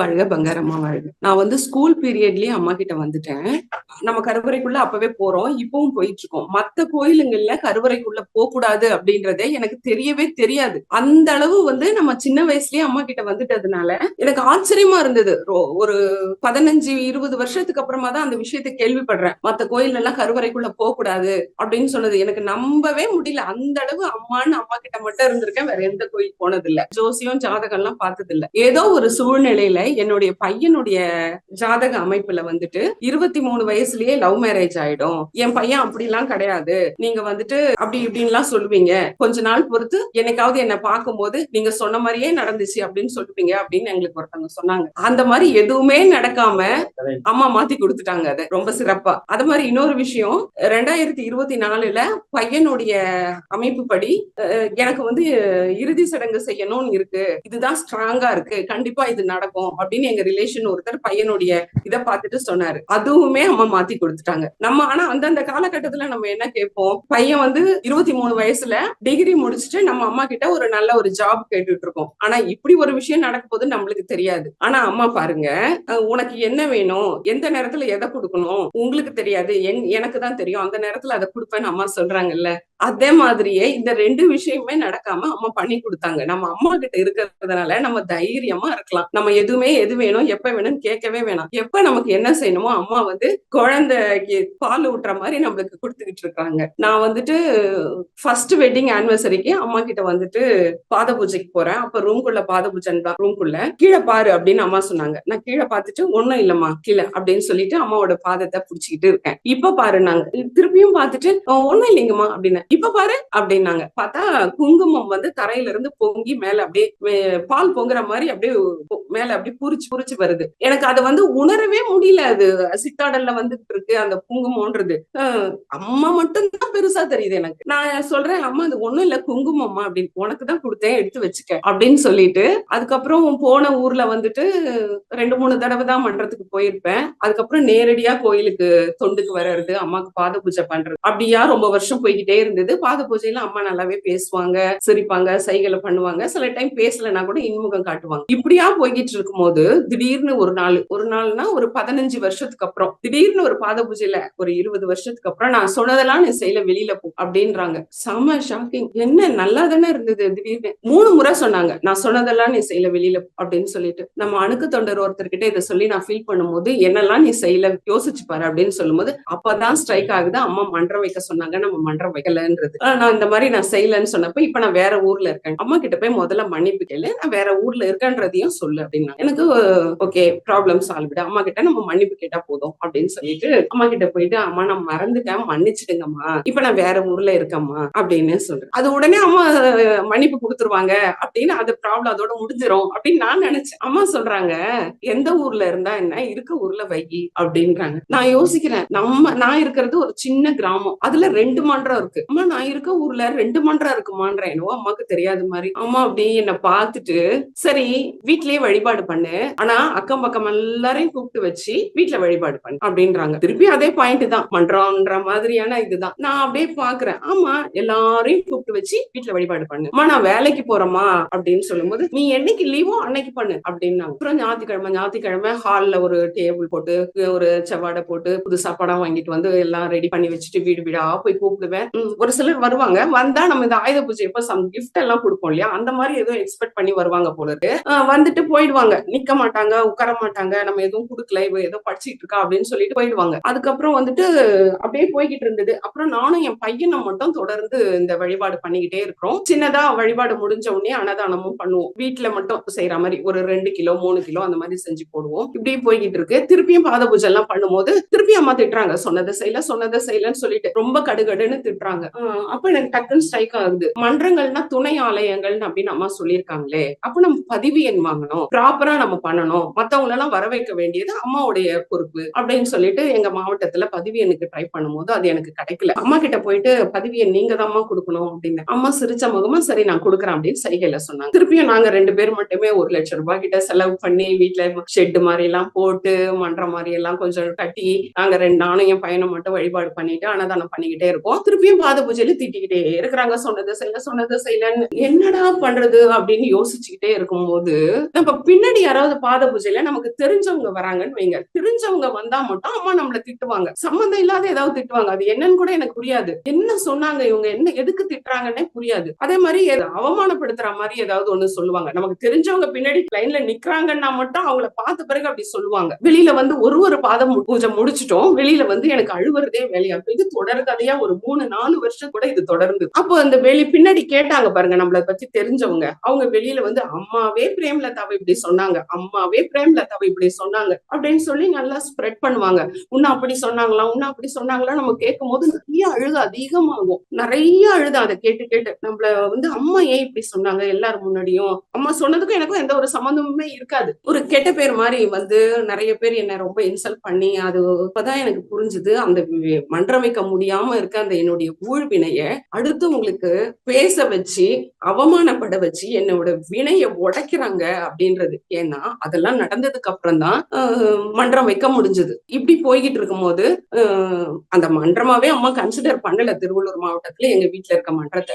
வாழ்க பங்காரம்மா வாழ்க. நான் வந்து ஸ்கூல் பீரியட்லயே அம்மா கிட்ட வந்துட்டேன். நம்ம கருவறைக்குள்ள அப்பவே போறோம். இப்பவும் போயிட்டு இருக்கோம் மத்த கோயிலுங்கள்ல கருவறைக்குள்ள போக கூடாது அப்படின்றதே எனக்கு தெரியவே தெரியாது. அந்த அளவு வந்து நம்ம சின்ன வயசுலயே அம்மா கிட்ட வந்துட்டதுனால எனக்கு ஆச்சரியமா இருந்தது. ஒரு பதினஞ்சு இருபது வருஷத்துக்கு அப்புறமா தான் அந்த விஷயத்தை கேள்விப்படுறேன். மத்த கோயில் எல்லாம் கருவறைக்குள்ள போக கூடாது அப்படின்னு சொன்னது. எனக்கு நம்பவே முடியல. அந்த அளவு அம்மான்னு அம்மா கிட்ட மட்டும் இருந்திருக்கேன். வேற எந்த கோயில் போனது இல்ல ஜோசியம் ஜாதகம் எல்லாம் பார்த்தது இல்ல ஏதோ ஒரு சூழ்நிலையில என்னுடைய பையனுடைய ஜாதக அமைப்புல வந்துட்டு இருபத்தி மூணு வயசு வயசுலயே லவ் மேரேஜ் ஆயிடும். என் பையன் அப்படிலாம் கிடையாது. நீங்க வந்துட்டு அப்படி இப்படின்லாம் சொல்லுவீங்க. கொஞ்ச நாள் பொறுத்து என்னைக்காவது என்ன பார்க்கும்போது நீங்க சொன்ன மாதிரியே நடந்துச்சு அப்படின்னு சொல்லுவீங்க அப்படின்னு எங்களுக்கு ஒருத்தவங்க சொன்னாங்க. அந்த மாதிரி எதுவுமே நடக்காம அம்மா மாத்தி கொடுத்துட்டாங்க அதை. ரொம்ப சிறப்பா. அது மாதிரி இன்னொரு விஷயம் ரெண்டாயிரத்தி இருபத்தி நாலுல பையனுடைய அமைப்பு படி எனக்கு வந்து இறுதி சடங்கு செய்யணும்னு இருக்கு. இதுதான் ஸ்ட்ராங்கா இருக்கு. கண்டிப்பா இது நடக்கும் அப்படின்னு எங்க ரிலேஷன் ஒருத்தர் பையனுடைய இத பார்த்துட்டு சொன்னாரு. அதுவுமே அம்மா மாத்தி கொடுத்துட்டாங்க. நம்ம ஆனா அந்தந்த காலகட்டத்துல நம்ம என்ன கேட்போம்? பையன் வந்து இருபத்தி மூணு வயசுல டிகிரி முடிச்சுட்டு நம்ம அம்மா கிட்ட ஒரு நல்ல ஒரு ஜாப் கேட்டுட்டு இருக்கோம். ஆனா இப்படி ஒரு விஷயம் நடக்க போது நம்மளுக்கு தெரியாது. ஆனா அம்மா பாருங்க உனக்கு என்ன வேணும்? எந்த நேரத்துல எதை கொடுக்கணும்? உங்களுக்கு தெரியாது. என் எனக்கு தான் தெரியும். அந்த நேரத்துல அதை கொடுப்பேன்னு அம்மா சொல்றாங்கல்ல. அதே மாதிரியே இந்த ரெண்டு விஷயமே நடக்காம அம்மா பண்ணி கொடுத்தாங்க. நம்ம அம்மா கிட்ட இருக்கிறதுனால நம்ம தைரியமா இருக்கலாம். நம்ம எதுவுமே எது வேணும் எப்ப வேணும்னு கேட்கவே வேணாம். எப்ப நமக்கு என்ன செய்யணுமோ அம்மா வந்து குழந்தைக்கு பால் ஊட்டுற மாதிரி நம்மளுக்கு கொடுத்துக்கிட்டு இருக்காங்க. நான் வந்துட்டு ஃபர்ஸ்ட் வெட்டிங் ஆனிவர்சரிக்கு அம்மா கிட்ட வந்துட்டு பாத பூஜைக்கு போறேன். அப்ப ரூம்குள்ள பாத பூஜை தான் ரூம்குள்ள கீழே பாரு அப்படின்னு அம்மா சொன்னாங்க. நான் கீழே பார்த்துட்டு ஒண்ணும் இல்லம்மா கீழே அப்படின்னு சொல்லிட்டு அம்மாவோட பாதத்தை புடிச்சுக்கிட்டு இருக்கேன். இப்ப பாரு நாங்க. திருப்பியும் பார்த்துட்டு ஒன்னும் ஒண்ணும் இல்லைங்கம்மா அப்படின்னு. இப்ப பாரு அப்படின்னாங்க. பார்த்தா குங்குமம் வந்து தரையில இருந்து பொங்கி மேல அப்படியே பால் பொங்குற மாதிரி அப்படியே மேல அப்படியே புரிச்சு புரிச்சு வருது. எனக்கு அதை வந்து உணரவே முடியல. அது சித்தாடல்ல வந்துட்டு இருக்கு அந்த குங்குமம்ன்றது. அம்மா மட்டும் தான் பெருசா தெரியுது எனக்கு. நான் சொல்றேன் அம்மா அது ஒண்ணும் இல்ல. குங்குமம்மா அப்படின்னு உனக்கு தான் கொடுத்தேன். எடுத்து வச்சுக்க. அப்படின்னு சொல்லிட்டு அதுக்கப்புறம் போன ஊர்ல வந்துட்டு ரெண்டு மூணு தடவை தான் மன்றத்துக்கு போயிருப்பேன். அதுக்கப்புறம் நேரடியா கோயிலுக்கு தொண்டுக்கு வர்றது அம்மாக்கு பாத பூஜை பண்றது அப்படியா ரொம்ப வருஷம் போய்கிட்டே இருந்தது. பாத பூஜையில அம்மா நல்லாவே பேசுவாங்க சிரிப்பாங்க சைகளை பண்ணுவாங்க. சில டைம் பேசலன்னா கூட இன்முகம் காட்டுவாங்க. இப்படியா போய்கிட்டு இருக்கும்போது திடீர்னு ஒரு நாள் ஒரு நாள்னா ஒரு பதினஞ்சு வருஷத்துக்கு அப்புறம் திடீர்னு ஒரு பாத பூஜையில ஒரு இருபது வருஷத்துக்கு அப்புறம் நான் சொன்னதெல்லாம் நீ செய்யல வெளியில போ அப்படின்றாங்க. செம ஷாக்கிங் என்ன நல்லா தானே இருந்தது திடீர்னு. மூணு முறை சொன்னாங்க. நான் சொன்னதெல்லாம் நீ செய்யல வெளியில அப்படின்னு சொல்லிட்டு. நம்ம அணுக்கு தொண்டர் ஒருத்தர்கிட்ட இதை சொல்லி நான் ஃபீல் பண்ணும்போது என்னெல்லாம் நீ செய்யல யோசிச்சு பாரு அப்படின்னு சொல்லும்போது அப்பதான் ஸ்ட்ரைக் ஆகுது. அம்மா மன்றம் வைக்க சொன்னாங்க. நம்ம மன்றம் வைக்கல. ஆனா, நான் இந்த மாதிரி நான் செய்யலன்னு சொன்னப்ப இப்ப நான் வேற ஊர்ல இருக்கேன். அம்மா கிட்ட போய் முதல்ல மன்னிப்பு கேளு. நான் வேற ஊர்ல இருக்கேன்றதையும் சொல்லு அப்படின்னா எனக்கு ஓகே ப்ராப்ளம் சால்வ்டு அம்மா கிட்ட நம்ம மன்னிப்பு கேட்டா போதும் அப்படின்னு சொல்லிட்டு அம்மா கிட்ட போயிட்டு அம்மா நான் மறந்துட்டேன். மன்னிச்சிடுங்கம்மா. இப்ப நான் வேற ஊர்ல இருக்கேம்மா. அப்படின்னு சொல்றேன். அது உடனே அம்மா மன்னிப்பு கொடுத்துருவாங்க. அப்படின்னு அது ப்ராப்ளம் அதோட முடிஞ்சிரும் அப்படின்னு நான் நினைச்சேன். அம்மா சொல்றாங்க எந்த ஊர்ல இருந்தா என்ன? இருக்க ஊர்ல வை. அப்படின்றாங்க. நான் யோசிக்கிறேன். நம்ம நான் இருக்கிறது ஒரு சின்ன கிராமம். அதுல ரெண்டு மன்றம் இருக்கு. அம்மா நான் இருக்க ஊர்ல ரெண்டு மன்றம் இருக்குமான்ற என்னவோ அம்மாக்கு தெரியாத மாதிரி. அம்மா அப்படி என்ன பார்த்துட்டு சரி வீட்லயே வழிபாடு பண்ணு. ஆனா அக்கம் பக்கம் எல்லாரையும் கூப்பிட்டு வச்சு வீட்டுல வழிபாடு பண்ணு அப்படின்றாங்க. திருப்பி அதே பாயிண்ட் தான். மன்றம்ன்ற மாதிரியான இதுதான். நான் அப்படியே பாக்குறேன் ஆமா எல்லாரையும் கூப்பிட்டு வச்சு வீட்டுல வழிபாடு பண்ணு. அம்மா நான் வேலைக்கு போறேம்மா அப்படின்னு சொல்லும்போது நீ என்னைக்கு லீவோ அன்னைக்கு பண்ணு அப்படின்னாங்க. அப்புறம் ஞாயிற்றுக்கிழமை ஞாயிற்றுக்கிழமை ஹால்ல ஒரு டேபிள் போட்டு ஒரு செவ்வாடை போட்டு புதுசா படம் வாங்கிட்டு வந்து எல்லாம் ரெடி பண்ணி வச்சுட்டு வீடு வீடா போய் கூப்பிடுவேன். ஒரு சிலர் வருவாங்க. வந்தா நம்ம இந்த ஆயுத பூஜை இப்ப சம் கிஃப்ட் எல்லாம் கொடுப்போம் இல்லையா? அந்த மாதிரி எதுவும் எக்ஸ்பெக்ட் பண்ணி வருவாங்க போல இருக்கு. வந்துட்டு போயிடுவாங்க. நிக்க மாட்டாங்க உட்கார மாட்டாங்க நம்ம எதுவும் கொடுக்கல இவ ஏதோ படிச்சுட்டு இருக்கா அப்படின்னு சொல்லிட்டு போயிடுவாங்க. அதுக்கப்புறம் வந்துட்டு அப்படியே போய்கிட்டு இருந்தது. அப்புறம் நானும் என் பையனை மட்டும் தொடர்ந்து இந்த வழிபாடு பண்ணிக்கிட்டே இருக்கிறோம். சின்னதா வழிபாடு முடிஞ்ச உடனே அன்னதானமும் பண்ணுவோம். வீட்டுல மட்டும் செய்யற மாதிரி ஒரு ரெண்டு கிலோ மூணு கிலோ அந்த மாதிரி செஞ்சு போடுவோம். இப்படியே போய்கிட்டு இருக்கு. திருப்பியும் பாத பூஜை எல்லாம் பண்ணும்போது திருப்பி அம்மா திட்டுறாங்க. சொன்னதை செய்யல சொன்னதை செய்யலன்னு சொல்லிட்டு ரொம்ப கடுகடுன்னு திட்டுறாங்க. அப்ப எனக்கு டக்குன்னு ஸ்ட்ரைக் ஆகுது. மன்றங்கள்னா துணை ஆலயங்கள் அப்படின்னு அம்மா சொல்லியிருக்காங்களே அப்ப நம்ம பதிவு எண் வாங்கணும் ப்ராப்பரா நம்ம பண்ணணும் மத்தவங்க எல்லாம் வர வைக்க வேண்டியது அம்மாவுடைய பொறுப்பு அப்படின்னு சொல்லிட்டு எங்க மாவட்டத்துல பதிவு எண்ணுக்கு ட்ரை பண்ணும்போது அது எனக்கு கிடைக்கல. அம்மா கிட்ட போயிட்டு பதிவு எண் நீங்க தான் கொடுக்கணும் அப்படின்னு. அம்மா சிரிச்ச முகமா சரி நான் கொடுக்குறேன் அப்படின்னு சைகையில சொன்னாங்க. திருப்பியும் நாங்க ரெண்டு பேர் மட்டுமே ஒரு லட்சம் ரூபாய் கிட்ட செலவு பண்ணி வீட்டுல ஷெட் மாதிரி எல்லாம் போட்டு மன்றம் மாதிரி எல்லாம் கொஞ்சம் கட்டி நாங்க ரெண்டு நானும் என் பையனை மட்டும் வழிபாடு பண்ணிட்டு அன்னதானம் பண்ணிக்கிட்டே இருக்கோம் திருப்பியும் பாத பூஜையில திட்டிக்கிட்டே இருக்கிறாங்க. சொன்னது செய்யல சொன்னது செய்யலன்னு என்னடா பண்றது அப்படின்னு யோசிச்சுக்கிட்டே இருக்கும்போது நம்ம பின்னாடி யாராவது பாத பூஜையில நமக்கு தெரிஞ்சவங்க வராங்கன்னு வைங்க. தெரிஞ்சவங்க வந்தா மட்டும் அம்மா நம்மள திட்டுவாங்க. சம்மந்தம் இல்லாத ஏதாவது திட்டுவாங்க. அது என்னன்னு கூட எனக்கு புரியாது. என்ன சொன்னாங்க இவங்க? என்ன எதுக்கு திட்டுறாங்கன்னே புரியாது. அதே மாதிரி அவமானப்படுத்துற மாதிரி ஏதாவது ஒண்ணு சொல்லுவாங்க. நமக்கு தெரிஞ்சவங்க பின்னாடி லைன்ல நிக்கிறாங்கன்னா மட்டும் அவங்கள பார்த்த பிறகு அப்படி சொல்லுவாங்க. வெளியில வந்து ஒரு ஒரு பாதம் பூஜை முடிச்சிட்டோம். வெளியில வந்து எனக்கு அழுவுறதே வேலையா? இது தொடர்கதையா ஒரு மூணு நாலு வருஷம் கூட இது தொடர்ந்து. அப்போ அந்த வெளி பின்னாடி கேட்டாங்க பாருங்க நம்மளை பத்தி தெரிஞ்சவங்க. அவங்க வெளியில வந்து அம்மாவே பிரேம்லதாவை இப்படி சொன்னாங்க. அம்மாவே பிரேம்லதாவை இப்படி சொன்னாங்க. அப்படின்னு சொல்லி நல்லா ஸ்ப்ரெட் பண்ணுவாங்க. உன்ன அப்படி சொன்னாங்களா? உன்ன அப்படி சொன்னாங்களா? நம்ம கேட்கும் போது நிறைய அழுகு அதிகமாகும். நிறைய அழுதா அதை கேட்டு கேட்டு. நம்மள வந்து அம்மா ஏன் இப்படி சொன்னாங்க? எல்லாரும் முன்னாடியும். அம்மா சொன்னதுக்கும் எனக்கும் எந்த ஒரு சம்மந்தமுமே இருக்காது. ஒரு கெட்ட பேர் மாதிரி வந்து நிறைய பேர் என்ன ரொம்ப இன்சல்ட் பண்ணி அது இப்பதான் எனக்கு புரிஞ்சுது. அந்த மன்றமைக்க முடியாம இருக்க அந்த என்னுடைய ஊழ்வினைய அடுத்து உங்களுக்கு பேச வச்சு அவமானப்பட வச்சு என்னோட வினைய உடைக்கிறாங்க அப்படின்றது. ஏன்னா அதெல்லாம் நடந்ததுக்கு அப்புறம் தான் மன்றம் வைக்க முடிஞ்சது. இப்படி போய்கிட்டு இருக்கும்போது போது அந்த மன்றமாவே அம்மா கன்சிடர் பண்ணல. திருவள்ளூர் மாவட்டத்துல எங்க வீட்டுல இருக்க மன்றத்தை.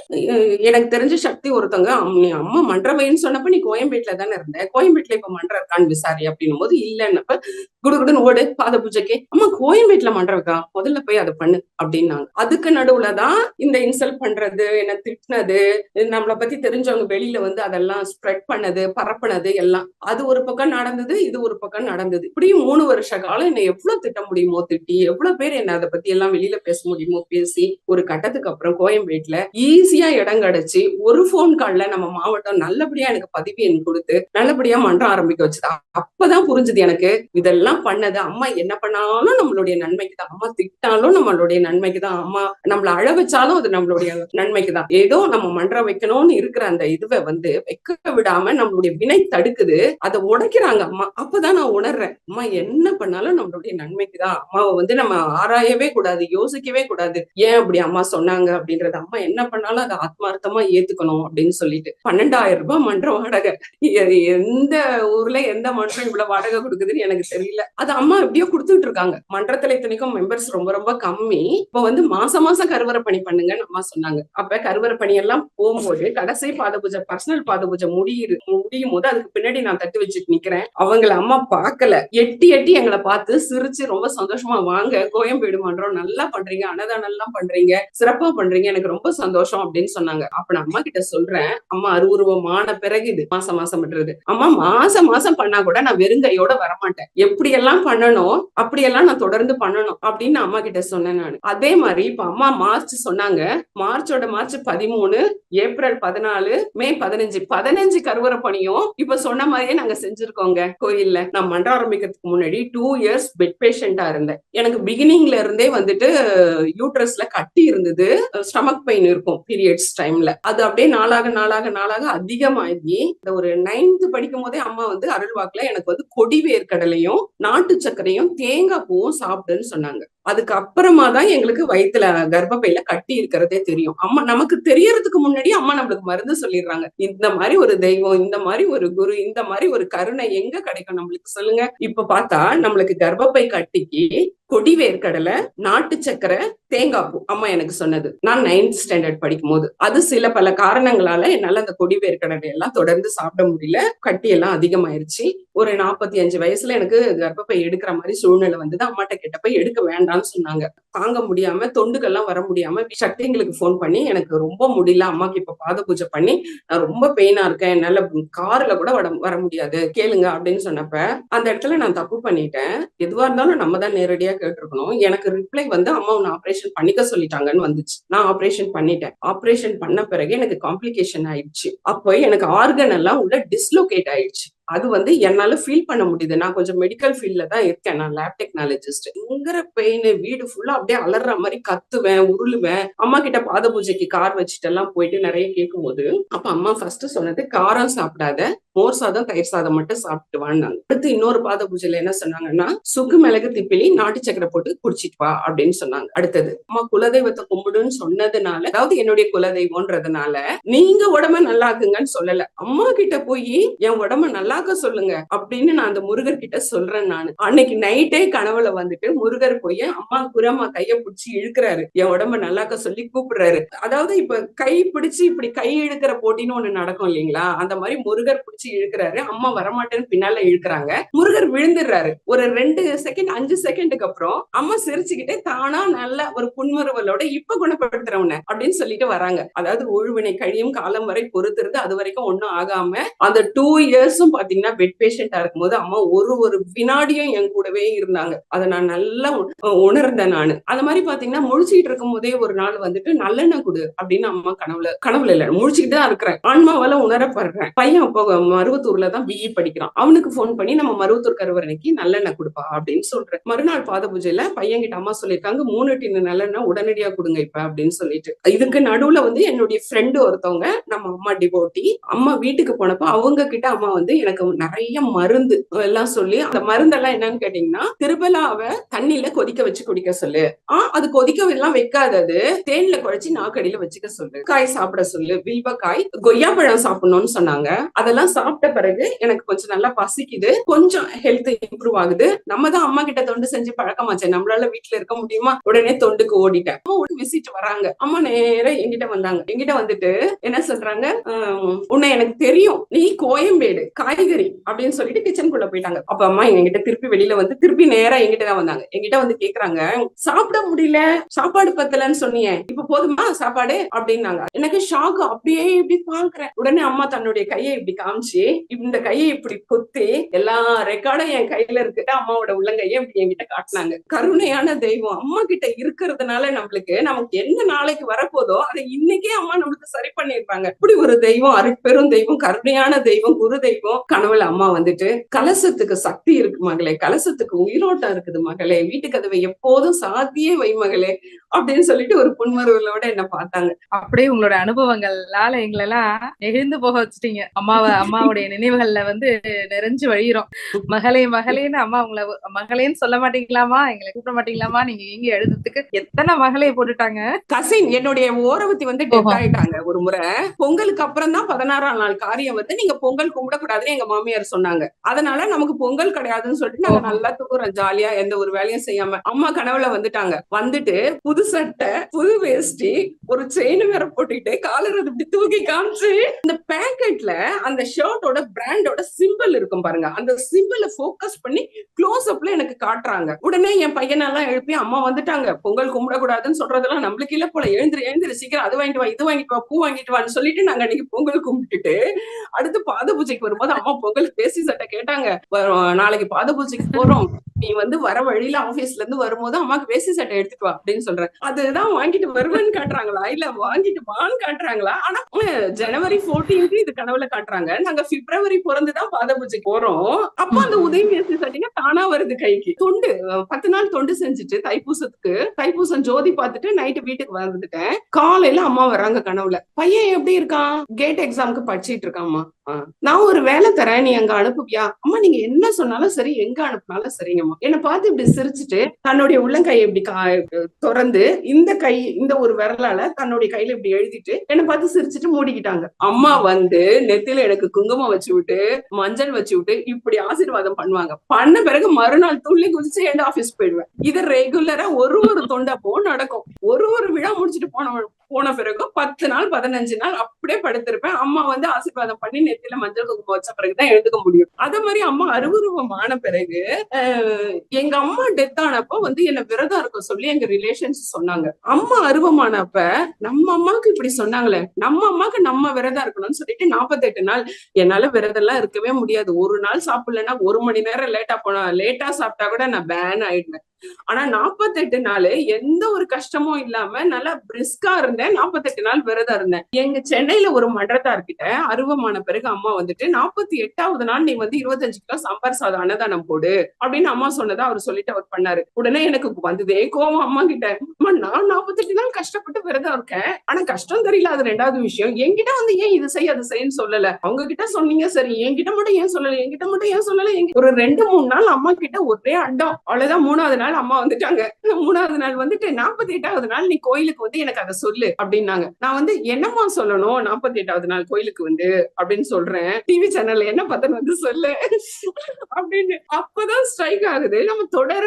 எனக்கு தெரிஞ்ச சக்தி ஒருத்தவங்க அம்- அம்மா மன்றவைன்னு சொன்னப்ப நீ கோயம்பேட்டுல தானே இருந்த. கோயம்பேட்டுல இப்ப மன்றம் இருக்கான்னு விசாரி அப்படின்னும் போது இல்லைன்னப்ப குடுகுடுன்னு ஓடு பாத பூஜைக்கு அம்மா கோயம்பேட்டுல மன்றம் இருக்கா? முதல்ல போய் அதை பண்ணு அப்படின்னாங்க. அதுக்கு தான் இந்த இன்சல்ட் பண்றது என்ன திட்டினது நம்மளை பத்தி தெரிஞ்சவங்க வெளியில வந்து அதெல்லாம் ஸ்ப்ரெட் பண்ணது பரப்புனது எல்லாம். அது ஒரு பக்கம் நடந்தது இது ஒரு பக்கம் நடந்தது. இப்படியும் மூணு வருஷ காலம் என்ன எவ்வளவு திட்ட முடியுமோ திட்டி எவ்வளவு பேர் என்ன அதை பத்தி எல்லாம் வெளியில பேச முடியுமோ பேசி ஒரு கட்டத்துக்கு அப்புறம் கோயம்பேட்டுல ஈஸியா இடம் கிடைச்சு ஒரு போன் கால்ல நம்ம மாவட்டம் நல்லபடியா எனக்கு பதிவு எண் கொடுத்து நல்லபடியா மன்றம் ஆரம்பிக்க வச்சது. அப்பதான் புரிஞ்சுது எனக்கு இதெல்லாம் பண்ணது அம்மா என்ன பண்ணாலும் நம்மளுடைய நன்மைக்கு தான் அம்மா திட்டாலும் நம்மளுடைய நன்மைக்கு தான் அம்மா நம்மள அழ வச்சாலும் அது நம்மளுடைய நன்மைக்கு தான் ஏதோ நம்ம மன்றம் வைக்கணும்னு இருக்கிற அந்த இதுவை வந்து வைக்க விடாம நம்மளுடைய வினை தடுக்குது. அதை உடைக்கிறாங்க அம்மா. அப்பதான் நான் உணர்றேன். அம்மா என்ன பண்ணாலும் நம்மளுடைய நன்மைக்கு தான் அம்மாவை வந்து நம்ம ஆராயவே கூடாது யோசிக்கவே கூடாது. ஏன் அப்படி அம்மா சொன்னாங்க அப்படின்றது அம்மா என்ன பண்ணாலும் அதை ஆத்மார்த்தமா ஏத்துக்கணும் அப்படின்னு சொல்லிட்டு. பன்னெண்டாயிரம் ரூபாய் மன்ற வாடகை. எந்த ஊர்ல எந்த மன்றம் இவ்வளவு வாடகை கொடுக்குதுன்னு எனக்கு தெரியல. அது அம்மா எப்படியோ கொடுத்துட்டு இருக்காங்க. மன்றத்துல இத்தனைக்கும் மெம்பர்ஸ் ரொம்ப ரொம்ப கம்மி. இப்ப வந்து மாசம் மாசம் கருவறை பணி பண்ணுங்கன்னு அம்மா சொன்னாங்க. அப்ப கருவறை பணி எல்லாம் போகும்போது கடைசி பாத பூஜை பர்சனல் பாத பூஜை முடியுது முடியும் போது அதுக்கு பின்னாடி நான் தட்டு வச்சுட்டு நிக்கிறேன். அவங்கள அம்மா பார்க்கல. எட்டி எட்டி எங்களை பார்த்து சிரிச்சு ரொம்ப சந்தோஷமா வாங்க கோயம்பேடு மன்றம் நல்லா பண்றீங்க அன்னதானம் எல்லாம் பண்றீங்க சிறப்பா பண்றீங்க. எனக்கு ரொம்ப சந்தோஷம் அப்படின்னு சொன்னாங்க. அப்ப நான் அம்மா கிட்ட சொல்றேன் அம்மா அருவுருவமான பிறகு இது மாசம் மாசம் பண்றது அம்மா மாசம் மாசம் பண்ணா கூட நான் வெறுங்கையோட வரமாட்டேன். எப்படி எல்லாம் பண்ணணும் அப்படியெல்லாம் நான் தொடர்ந்து பண்ணணும் அப்படின்னு அம்மா கிட்ட சொன்னேன் நான். அதே மாதிரி இப்ப அம்மா மார்ச் சொன்னாங்க. மார்ச்சோட மார்ச் பதிமூணு ஏப்ரல் பதினாலு மே பதினஞ்சு. பதினஞ்சு கருவறை பணியும் இப்ப சொன்ன மாதிரியே நாங்க செஞ்சிருக்கோங்க கோயில்ல. நான் மண்ட ஆரம்பிக்கிறதுக்கு முன்னாடி டூ இயர்ஸ் பெட் பேஷண்டா இருந்தேன். எனக்கு பிகினிங்ல இருந்தே வந்துட்டு யூட்ரஸ்ல கட்டி இருந்தது. ஸ்டமக் பெயின் இருக்கும் பீரியட்ஸ் டைம்ல அது அப்படியே நாளாக நாளாக நாளாக அதிகமாகி இந்த ஒரு நைன்த் படிக்கும் போதே அம்மா வந்து அருள்வாக்குல எனக்கு வந்து கொடி வேர்க்கடலையும் நாட்டு சர்க்கரையும் தேங்காய் பூவும் சாப்பிடுன்னு சொன்னாங்க. அதுக்கு அப்புறமா தான் எங்களுக்கு வயித்துல கர்ப்பப்பையில கட்டி இருக்கிறதே தெரியும். அம்மா நமக்கு தெரியறதுக்கு முன்னாடி அம்மா நம்மளுக்கு மருந்து சொல்லிடுறாங்க. இந்த மாதிரி ஒரு தெய்வம் இந்த மாதிரி ஒரு குரு இந்த மாதிரி ஒரு கருணை எங்க கிடைக்கும் நம்மளுக்கு சொல்லுங்க. இப்ப பார்த்தா நம்மளுக்கு கர்ப்பப்பை கட்டிக்கு கொடி வேர்க்கடலை நாட்டு சக்கரை தேங்காய் பூ. அம்மா எனக்கு சொன்னது. நான் நைன்த் ஸ்டாண்டர்ட் படிக்கும் போது அது சில பல காரணங்களால என்னால அந்த கொடி வேர்க்கடலை எல்லாம் தொடர்ந்து சாப்பிட முடியல. கட்டி எல்லாம் அதிகமாயிருச்சு. ஒரு நாற்பத்தி அஞ்சு வயசுல எனக்கு கர்ப்பப்பை எடுக்கிற மாதிரி சூழ்நிலை வந்தது. அம்மாட்ட கேட்டப்ப எடுக்க வேண்டாம்னு சொன்னாங்க. தாங்க முடியாம தொண்டுகள்லாம் வர முடியாம சக்திங்களுக்கு ஃபோன் பண்ணி எனக்கு ரொம்ப முடியல. அம்மாக்கு இப்ப பாத பூஜை பண்ணி நான் ரொம்ப பெயினா இருக்கேன். என்னால கார்ல கூட வர வர முடியாது. கேளுங்க அப்படின்னு சொன்னப்ப அந்த இடத்துல நான் தப்பு பண்ணிட்டேன். எதுவா இருந்தாலும் நம்ம தான் நேரடியா கேட்டிருக்கணும். எனக்கு ரிப்ளை வந்து அம்மா உன்னை ஆபரேஷன் பண்ணிக்க சொல்லிட்டாங்கன்னு வந்துச்சு. நான் ஆபரேஷன் பண்ணிட்டேன். ஆபரேஷன் பண்ண பிறகு எனக்கு காம்ப்ளிகேஷன் ஆயிடுச்சு. அப்போ எனக்கு ஆர்கன் எல்லாம் உள்ள டிஸ்லோகேட் ஆயிடுச்சு. அது வந்து என்னால ஃபீல் பண்ண முடியுது. நான் கொஞ்சம் மெடிக்கல் ஃபீல்ட்ல தான் இருக்கேன். நான் லேப் டெக்னாலஜிஸ்ட் இங்கிற பெயின் வீடு ஃபுல்லா அப்படியே அலற மாதிரி கத்துவேன் உருளுவேன். அம்மா கிட்ட பாத பூஜைக்கு கார் வச்சுட்டு எல்லாம் போயிட்டு நிறைய கேட்கும்போது அப்ப அம்மா ஃபர்ஸ்ட் சொன்னது காரம் சாப்பிடாத மோர் சாதம் தயிர் சாதம் மட்டும் சாப்பிட்டு வான்னாங்க அடுத்து இன்னொரு பாத பூஜையில என்ன சொன்னாங்கன்னா சுக்கு மிளகு திப்பிலி நாட்டு சக்கரை போட்டு குடிச்சிட்டு வா அப்படின்னு சொன்னாங்க. அடுத்தது அம்மா குலதெய்வத்தை கும்பிடுன்னு சொன்னதுனால அதாவது என்னுடைய குலதெய்வம்ன்றதுனால நீங்க உடம்ப நல்லாக்குங்கன்னு சொல்லல. அம்மா கிட்ட போய் என் உடம்ப நல்லா பார்க்க சொல்லுங்க அப்படின்னு நான் அந்த முருகர் கிட்ட சொல்றேன் நான். அன்னைக்கு நைட்டே கனவுல வந்துட்டு முருகர் போய் அம்மா குரமா கைய பிடிச்சி இழுக்கிறாரு. என் உடம்ப நல்லாக்க சொல்லி கூப்பிடுறாரு. அதாவது இப்ப கை பிடிச்சு இப்படி கை இழுக்கிற போட்டின்னு ஒண்ணு நடக்கும் இல்லைங்களா? அந்த மாதிரி முருகர் பிடிச்சி இழுக்கிறாரு. அம்மா வரமாட்டேன்னு பின்னால இழுக்கிறாங்க. முருகர் விழுந்துடுறாரு. ஒரு ரெண்டு செகண்ட் அஞ்சு செகண்டுக்கு அப்புறம் அம்மா சிரிச்சுக்கிட்டே தானா நல்ல ஒரு புன்முறுவலோட இப்ப குணப்படுத்துறவன அப்படின்னு சொல்லிட்டு வராங்க. அதாவது ஒழுவினை கழியும் காலம் வரை பொறுத்திருந்து அது வரைக்கும் ஒன்னும் ஆகாம அந்த டூ இயர்ஸும் பாத்தீங்கன்னா பெட் பேஷண்டா இருக்கும்போது அம்மா ஒரு ஒரு வினாடியும் என் கூடவே இருந்தாங்க. அதை நான் நல்லா உணர்ந்தேன் நானு. அந்த மாதிரி பாத்தீங்கன்னா முழிச்சுக்கிட்டு இருக்கும் போதே ஒரு நாள் வந்துட்டு நல்லெண்ணெய் கொடு அப்படின்னு அம்மா கனவுல கனவுல இல்ல முழிச்சுக்கிட்டு தான் இருக்கிறேன். ஆன்மாவால உணரப்படுறேன். பையன் அப்போ மருவத்தூர்ல தான் பிஇ படிக்கிறான். அவனுக்கு ஃபோன் பண்ணி நம்ம மருவத்தூர் கருவறைக்கு நல்லெண்ணெய் கொடுப்பா அப்படின்னு சொல்றேன். மறுநாள் பாத பூஜையில பையன் கிட்ட அம்மா சொல்லியிருக்காங்க மூணு டின்னு நல்லெண்ணெய் உடனடியா கொடுங்க இப்ப அப்படின்னு சொல்லிட்டு. இதுக்கு நடுவுல வந்து என்னுடைய ஃப்ரெண்டு ஒருத்தவங்க நம்ம அம்மா டிபோட்டி அம்மா வீட்டுக்கு போனப்ப அவங்க கிட்ட அம்மா வந்து எனக்கு நிறைய மருந்து எல்லாம் சொல்லி அந்த மருந்தெல்லாம் என்னன்னு கேட்டீங்கன்னா திருபலாவை தண்ணியில கொதிக்க வச்சு குடிக்க சொல்லு. ஆஹ் அது கொதிக்க எல்லாம் வைக்காதது தேன்ல குழைச்சி நாக்கடியில வச்சுக்க சொல்லு. காய் சாப்பிட சொல்லு. வில்வக்காய் கொய்யாப்பழம் சாப்பிடணும்னு சொன்னாங்க. அதெல்லாம் சாப்பிட்ட பிறகு எனக்கு கொஞ்சம் நல்லா பசிக்குது. கொஞ்சம் ஹெல்த் இம்ப்ரூவ் ஆகுது. நம்ம தான் அம்மா கிட்ட தொண்டு செஞ்சு பழக்கமாச்சே. நம்மளால வீட்டுல இருக்க முடியுமா? உடனே தொண்டுக்கு ஓடிட்டேன். அம்மா விசிட் வராங்க. அம்மா நேரம் என்கிட்ட வந்தாங்க. என்கிட்ட வந்துட்டு என்ன சொல்றாங்க? உன்னை எனக்கு தெரியும். நீ கோயம்பேடு. காய் காய்கறி அப்படின்னு சொல்லிட்டு கிச்சனுக்குள்ள போயிட்டாங்க. அப்ப அம்மா எங்ககிட்ட திருப்பி வெளியில வந்து திருப்பி நேரா எங்கிட்ட தான் வந்தாங்க. என்கிட்ட வந்து கேக்குறாங்க சாப்பிட முடியல சாப்பாடு பத்தலன்னு சொன்னீங்க இப்ப போதுமா சாப்பாடு? அப்படின்னாங்க. எனக்கு ஷாக் அப்படியே இப்படி பாக்குறேன் உடனே அம்மா தன்னுடைய கையை இப்படி காமிச்சு இந்த கையை இப்படி கொத்தி எல்லா ரெக்கார்டும் என் கையில இருக்குட்டு அம்மாவோட உள்ளங்கையை இப்படி என்கிட்ட காட்டினாங்க. கருணையான தெய்வம். அம்மா கிட்ட இருக்கிறதுனால நம்மளுக்கு நமக்கு என்ன நாளைக்கு வரப்போதோ அதை இன்னைக்கே அம்மா நம்மளுக்கு சரி பண்ணிருப்பாங்க இப்படி ஒரு தெய்வம் அருட்பெரும் தெய்வம் கருணையான தெய்வம் குரு தெய்வம் கனவுல அம்மா வந்துட்டு கலசத்துக்கு சக்தி இருக்கு மகளே கலசத்துக்கு உயிரோட்டம் இருக்குது மகளே வீட்டு கதவை எப்போதும் சாத்தியே வை மகளே அப்படின்னு சொல்லிட்டு ஒரு புன்மருவலோட என்ன பார்த்தாங்க. அப்படியே உங்களோட அனுபவங்களால எங்களெல்லாம் நெகிழ்ந்து போக வச்சுட்டீங்க. அம்மாவை அம்மாவுடைய நினைவுகள்ல வந்து நிறைஞ்சு வழியிறோம். மகளே மகளேன்னு அம்மா உங்களை மகளேன்னு சொல்ல மாட்டீங்களாமா எங்களை கூப்பிட மாட்டீங்களாமா நீங்க எங்க எழுதுறதுக்கு எத்தனை மகளே போட்டுட்டாங்க? கசின் என்னுடைய ஓரவத்தி வந்து டெத். ஆயிட்டாங்க ஒரு முறை. பொங்கலுக்கு அப்புறம் தான் பதினாறாம் நாள் காரியம் வந்து நீங்க பொங்கல் கும்பிடக்கூடாதுன்னு எங்க மாமியார் சொன்னாங்க. அதனால நமக்கு பொங்கல் கிடையாதுன்னு சொல்லிட்டு நாங்க. நல்லா தூக்குறோம் ஜாலியா எந்த ஒரு வேலையும் செய்யாம. அம்மா கனவுல வந்துட்டாங்க. வந்துட்டு புது சட்டை புது வேஷ்டி ஒரு செயின் வேற போட்டுக்கிட்டு காலர் அது இப்படி தூக்கி காமிச்சு இந்த பேக்கெட்ல அந்த ஷர்ட்டோட பிராண்டோட சிம்பிள் இருக்கும் பாருங்க. அந்த சிம்பிளை போக்கஸ் பண்ணி க்ளோஸ் அப்ல எனக்கு காட்டுறாங்க. உடனே என் பையனெல்லாம் எழுப்பி அம்மா வந்துட்டாங்க. பொங்கல் கும்பிடக்கூடாதுன்னு சொல்றதெல்லாம் நம்மளுக்கு இல்ல போல. எழுந்திரு எழுந்திரு. சீக்கிரம் அது வாங்கிட்டு வா இது வாங்கிட்டு வா பூ வாங்கிட்டு வான்னு சொல்லிட்டு நாங்க அன்னைக்கு பொங்கல் கும்பிட்டுட்டு அடுத்து பாத பூஜைக்கு வரும்போது அம்மா பொங்கல் பேசி சட்டை கேட்டாங்க. நாளைக்கு பாத பூஜைக்கு போறோம். நீ வந்து வர வழியில ஆபீஸ்ல இருந்து வரும்போது அம்மாக்கு வேசி சட்டை எடுத்துட்டு வா அப்படின்னு சொல்றேன். அதுதான் வாங்கிட்டு வருவேன்னு காட்டுறாங்களா? இல்ல வாங்கிட்டு வான்னு காட்டுறாங்களா? ஆனா ஜனவரி 14th இது கனவுல காட்டுறாங்க. நாங்க பிப்ரவரி பிறந்துதான் பாத பூஜைக்கு போறோம். அப்ப அந்த உதவி வேசி சட்டைங்க தானா வருது கைக்கு. தொண்டு பத்து நாள் தொண்டு செஞ்சுட்டு தைப்பூசத்துக்கு தைப்பூசம் ஜோதி பார்த்துட்டு நைட்டு வீட்டுக்கு வந்துட்டேன் காலையில அம்மா வராங்க கனவுல. பையன் எப்படி இருக்கான்? கேட் எக்ஸாம்க்கு படிச்சிட்டு ஆ. நான் ஒரு வேலை தரேன் நீ அங்க அனுப்புவியா? அம்மா நீங்க என்ன சொன்னாலும் சரி எங்க அனுப்புனாலும் சரிங்கம்மா. என்னை பார்த்து இப்படி சிரிச்சுட்டு தன்னுடைய உள்ளங்கையை இப்படி கா- திறந்து இந்த கை இந்த ஒரு விரலால தன்னுடைய கையில இப்படி எழுதிட்டு என்னை பார்த்து சிரிச்சுட்டு மூடிக்கிட்டாங்க. அம்மா வந்து நெத்தில எனக்கு குங்குமம் வச்சு விட்டு மஞ்சள் வச்சு விட்டு இப்படி ஆசீர்வாதம் பண்ணுவாங்க. பண்ண பிறகு மறுநாள் துள்ளி குதிச்சு எண்ட் ஆபீஸ் போயிடுவேன். இது ரெகுலரா ஒரு ஒரு தொண்டப்போ நடக்கும். ஒரு ஒரு விழா முடிச்சுட்டு போன போன பிறகு பத்து நாள் பதினஞ்சு நாள் அப்படியே படுத்திருப்பேன். அம்மா வந்து ஆசீர்வாதம் பண்ணி நெத்தில மஞ்சள் குங்குமம் வச்ச பிறகுதான் எழுதுக்க முடியும். அதே மாதிரி அம்மா அருவருவமான பிறகு எங்க அம்மா டெத் ஆனப்போ வந்து என்ன விரதம் இருக்க சொல்லி எங்க ரிலேஷன்ஸ் சொன்னாங்க. அம்மா அருவமானப்ப நம்ம அம்மாவுக்கு இப்படி சொன்னாங்களே நம்ம அம்மாவுக்கு நம்ம விரதம் இருக்கணும்னு சொல்லிட்டு நாற்பத்தெட்டு நாள் என்னால விரதம் எல்லாம் இருக்கவே முடியாது. ஒரு நாள் சாப்பிடலன்னா ஒரு மணி நேரம் லேட்டா போனா லேட்டா சாப்பிட்டா கூட நான் பேன் ஆயிடுவேன். ஆனா நாற்பத்தெட்டு நாள் எந்த ஒரு கஷ்டமும் இல்லாம நல்லா பிரிஸ்கா இருந்தேன். நாற்பத்தெட்டு நாள் விரதம் இருந்தேன். எங்க சென்னையில ஒரு மன்றத்தார்கிட்ட அருவமான பிறகு அம்மா வந்துட்டு நாற்பத்தி எட்டாவது நாள் நீ வந்து இருபத்தஞ்சு கிலோ சாம்பார் சாதம் அன்னதானம் போடு அப்படின்னு அம்மா சொன்னதா அவர் சொல்லிட்டு அவர் பண்ணாரு. உடனே எனக்கு வந்ததே கோவம் அம்மா கிட்ட. அம்மா நான் நாற்பத்தெட்டு நாள் கஷ்டப்பட்டு விரதம் இருக்கேன். ஆனா கஷ்டம் தெரியல. அது ரெண்டாவது விஷயம். என்கிட்ட வந்து ஏன் இது செய் அது செய்யன்னு சொல்லல? அவங்க கிட்ட சொன்னீங்க சரி. என்கிட்ட மட்டும் ஏன் சொல்லல? என்கிட்ட மட்டும் ஏன் சொல்லல? ஒரு ரெண்டு மூணு நாள் அம்மா கிட்ட ஒரே அண்டம். அவ்வளவுதான். மூணாவது நாள் நாள் அம்மா வந்துட்டாங்க. மூணாவது நாள் வந்துட்டு நாற்பத்தி எட்டாவது நாள் நீ கோயிலுக்கு வந்து எனக்கு அதை சொல்லு அப்படின்னாங்க. நான் வந்து என்னம்மா சொல்லணும்? நாற்பத்தி எட்டாவது நாள் கோயிலுக்கு வந்து அப்படின்னு சொல்றேன். டிவி சேனல்ல என்ன பத்தன் வந்து சொல்லு. அப்படின்னு. அப்பதான் ஸ்ட்ரைக் ஆகுது. நம்ம தொடர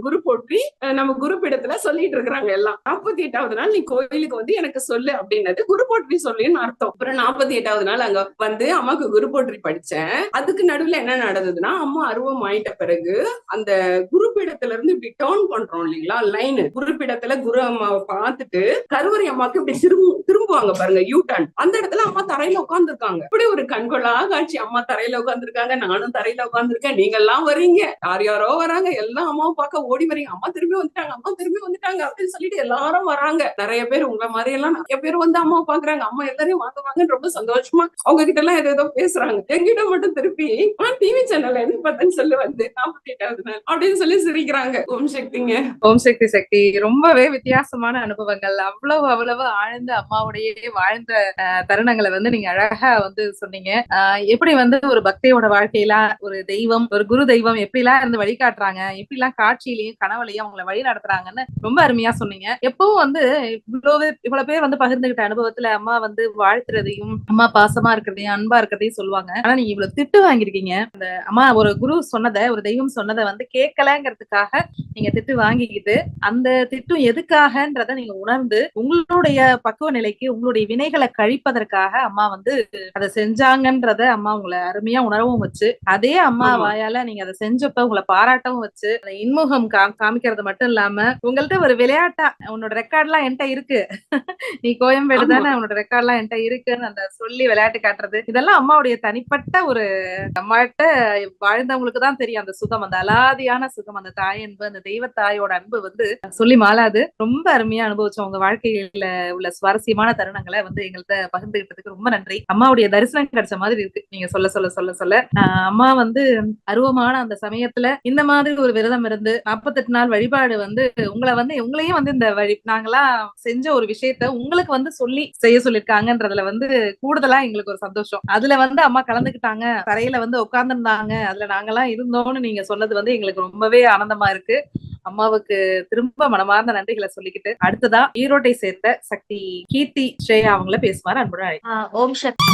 குரு போற்றி நம்ம குரூப் இடத்துல சொல்லிட்டு இருக்கிறாங்க எல்லாம். நாற்பத்தி எட்டாவது நாள் நீ கோயிலுக்கு வந்து எனக்கு சொல்லு அப்படின்னது குரு போற்றி சொல்லின்னு அர்த்தம். அப்புறம் நாற்பத்தி எட்டாவது நாள் அங்க வந்து அம்மாக்கு குரு போற்றி படிச்சேன். அதுக்கு நடுவுல என்ன நடந்ததுன்னா அம்மா அருவம் ஆயிட்ட பிறகு அந்த குருபீடத்துல இருந்து இப்படி டேர்ன் பண்றோம் இல்லைங்களா? லைன் குறிப்பிடத்துல குரு அம்மாவை பார்த்துட்டு கருவறை அம்மாக்கு இப்படி திரும்ப திரும்புவாங்க பாருங்க யூ டர்ன் அந்த இடத்துல அம்மா தரையில உட்கார்ந்துருக்காங்க. இப்படி ஒரு கண்கொள்ளா காட்சி அம்மா தரையில உட்கார்ந்துருக்காங்க. நானும் தரையில உட்கார்ந்துருக்கேன். நீங்க எல்லாம் வரீங்க யார் யாரோ வராங்க. எல்லாம் அம்மாவை பார்க்க ஓடி வரீங்க அம்மா திரும்பி வந்துட்டாங்க. அம்மா திரும்பி வந்துட்டாங்க அப்படின்னு சொல்லிட்டு எல்லாரும் வராங்க. நிறைய பேர் உங்களை மாதிரி எல்லாம் நிறைய பேர் வந்து அம்மாவை பாக்குறாங்க அம்மா எல்லாரையும் வாங்க வாங்கன்னு ரொம்ப சந்தோஷமா அவங்க கிட்ட எல்லாம் ஏதோ ஏதோ பேசுறாங்க. எங்கிட்ட மட்டும் திருப்பி டிவி சேனல்ல என்ன பார்த்தேன்னு சொல்லி வந்து நாற்பத்தி எட்டாவது நாள் அப்படின்னு சொல்லி சிரிக்கிறாங்க. ஓம் சக்திங்க. ஓம் சக்தி சக்தி. ரொம்பவே வித்தியாசமான அனுபவங்கள். அவ்வளவு அவ்வளவு ஆழ்ந்த அம்மாவுடைய வாழ்ந்த தருணங்களை வந்து நீங்க அழகா வந்து சொன்னீங்க. எப்படி வந்து ஒரு பக்தியோட வாழ்க்கையில ஒரு தெய்வம் ஒரு குரு தெய்வம் எப்படி எல்லாம் இருந்து வழிகாட்டுறாங்க எப்படி எல்லாம் காட்சியிலையும் கனவுலையும் அவங்களை வழி நடத்துறாங்கன்னு ரொம்ப அருமையா சொன்னீங்க. எப்பவும் வந்து இவ்வளவு இவ்வளவு பேர் வந்து பகிர்ந்துகிட்ட அனுபவத்துல அம்மா வந்து வாழ்த்துறதையும் அம்மா பாசமா இருக்கிறதையும் அன்பா இருக்கிறதையும் சொல்லுவாங்க. ஆனா நீங்க இவ்வளவு திட்டு வாங்கியிருக்கீங்க. அந்த அம்மா ஒரு குரு சொன்னதை ஒரு தெய்வம் சொன்னதை வந்து கேட்கலங்கிறதுக்காக நீங்க திட்டு வாங்கிக்கிட்டு அந்த திட்டம் எதுக்காகன்றத நீங்க உணர்ந்து உங்களுடைய பக்குவ நிலைக்கு உங்களுடைய வினைகளை கழிப்பதற்காக அம்மா வந்து அதை செஞ்சாங்கன்றத அம்மா உங்களை அருமையா உணரவும் வச்சு அதே அம்மா. வாயால நீங்க அதை செஞ்சப்ப உங்களை பாராட்டவும் வச்சு அந்த இன்முகம் காமிக்கிறது மட்டும் இல்லாம உங்கள்ட்ட ஒரு விளையாட்டா உன்னோட ரெக்கார்ட் எல்லாம் என்கிட்ட இருக்கு நீ கோயம்பேடு. தானே உன்னோட ரெக்கார்ட் எல்லாம் என்கிட்ட இருக்குன்னு அந்த சொல்லி விளையாட்டு காட்டுறது இதெல்லாம் அம்மாவுடைய தனிப்பட்ட ஒரு அம்மாட்ட வாழ்ந்தவங்களுக்கு தான் தெரியும் அந்த சுகம் அந்த அலாதியான சுகம் அந்த தாய் அன்பு அந்த தெய்வ தாயோட அன்பு வந்து சொல்லி மாளாது ரொம்ப அருமையா அனுபவிச்சோம் உங்க வாழ்க்கையில உள்ள சுவாரஸ்யமான தருணங்களை வந்து எங்கள்கிட்ட பகிர்ந்துகிட்டதுக்கு ரொம்ப நன்றி. அம்மாவுடைய தரிசனம் கிடைச்ச மாதிரி இருக்கு. நீங்க சொல்ல சொல்ல சொல்ல சொல்ல. அம்மா வந்து அருவமான அந்த சமயத்துல இந்த மாதிரி ஒரு விரதம் இருந்து நாற்பத்தெட்டு நாள் வழிபாடு வந்து உங்களை வந்து உங்களையும் வந்து இந்த வழி நாங்களாம் செஞ்ச ஒரு விஷயத்த உங்களுக்கு வந்து சொல்லி செய்ய சொல்லிருக்காங்கன்றதுல வந்து கூடுதலா எங்களுக்கு ஒரு சந்தோஷம். அதுல வந்து அம்மா கலந்துகிட்டாங்க. தரையில வந்து உட்கார்ந்துருந்தாங்க. அதுல நாங்கெல்லாம் இருந்தோம்னு நீங்க சொன்னது வந்து எங்களுக்கு ரொம்பவே ஆனந்தமா இருக்கு. அம்மாவுக்கு திரும்ப மனமார்ந்த நன்றிகளை சொல்லிக்கிட்டு அடுத்ததா ஈரோட்டை சேர்த்த சக்தி கீர்த்தி ஸ்ரேயா அவங்கள பேசுமாறு அன்புடன் ஓம் சக்தி.